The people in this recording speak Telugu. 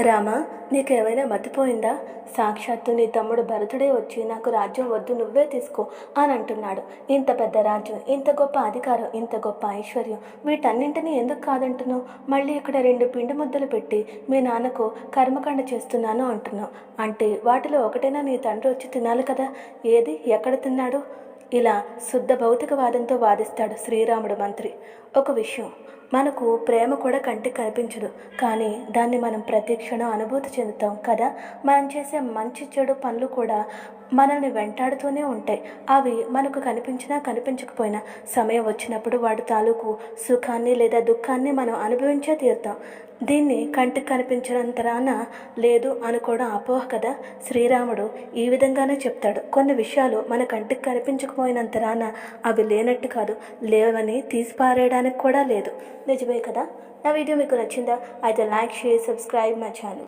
రామా నీకేమైనా మతిపోయిందా? సాక్షాత్తు నీ తమ్ముడు భరతుడే వచ్చి నాకు రాజ్యం వద్దు నువ్వే తీసుకో అని అంటున్నాడు. ఇంత పెద్ద రాజ్యం ఇంత గొప్ప అధికారం ఇంత గొప్ప ఐశ్వర్యం వీటన్నింటినీ ఎందుకు కాదంటున్నావు? మళ్ళీ ఇక్కడ రెండు పిండి ముద్దలు పెట్టి మీ నాన్నకు కర్మకాండ చేస్తున్నాను అంటున్నావు. అంటే వాటిలో ఒకటైనా నీ తండ్రి వచ్చి తినాలి కదా? ఏది? ఎక్కడ తిన్నాడు? ఇలా శుద్ధ భౌతికవాదంతో వాదిస్తాడు శ్రీరాముడు మంత్రి. ఒక విషయం మనకు ప్రేమ కూడా కంటికి కనిపించదు. కానీ దాన్ని మనం ప్రతి క్షణం అనుభూతి చెందుతాం కదా? మనం చేసే మంచి చెడు పనులు కూడా మనల్ని వెంటాడుతూనే ఉంటాయి. అవి మనకు కనిపించినా కనిపించకపోయినా సమయం వచ్చినప్పుడు వాటి తాలూకు సుఖాన్ని లేదా దుఃఖాన్ని మనం అనుభవించే తీరుతాం. దీన్ని కంటికి కనిపించినంతరాన లేదు అనుకోవడం అపోహ కదా? శ్రీరాముడు ఈ విధంగానే చెప్తాడు. కొన్ని విషయాలు మన కంటికి కనిపించకపోయినంతరాన అవి లేనట్టు కాదు. లేవని తీసిపారేయడానికి కూడా లేదు. నిజమే కదా? నా వీడియో మీకు నచ్చిందా? అయితే లైక్ షేర్ సబ్స్క్రైబ్ మా ఛానల్.